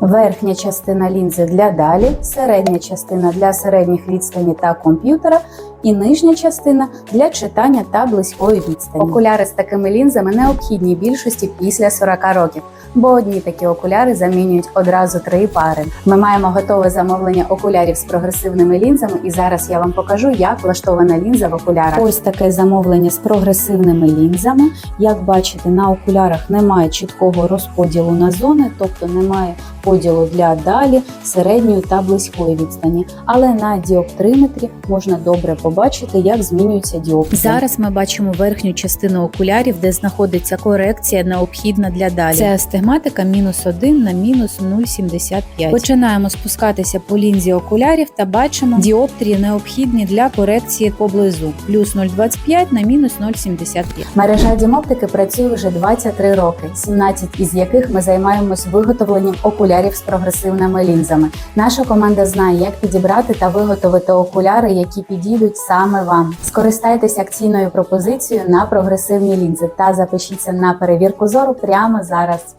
верхня частина лінзи для далі, середня частина для середніх відстані та комп'ютера, і нижня частина для читання та близької відстані. Окуляри з такими лінзами необхідні більшості після 40 років, бо одні такі окуляри замінюють одразу три пари. Ми маємо готове замовлення окулярів з прогресивними лінзами, і зараз я вам покажу, як влаштована лінза в окулярах. Ось таке замовлення з прогресивними лінзами. Як бачите, на окулярах немає чіткого розподілу на зони, тобто немає поділу для далі, середньої та близької відстані. Але на діоптриметрі можна добре побачити, як змінюються діоптрії. Зараз ми бачимо верхню частину окулярів, де знаходиться корекція необхідна для далі. Це астигматика мінус 1 на мінус 0,75. Починаємо спускатися по лінзі окулярів та бачимо діоптрії необхідні для корекції поблизу. Плюс 0,25 на мінус 0,75. Мережа Дімоптики працює вже 23 роки, 17 із яких ми займаємось виготовленням окулярів з прогресивними лінзами. Наша команда знає, як підібрати та виготовити окуляри, які підійдуть саме вам. Скористайтеся акційною пропозицією на прогресивні лінзи та запишіться на перевірку зору прямо зараз.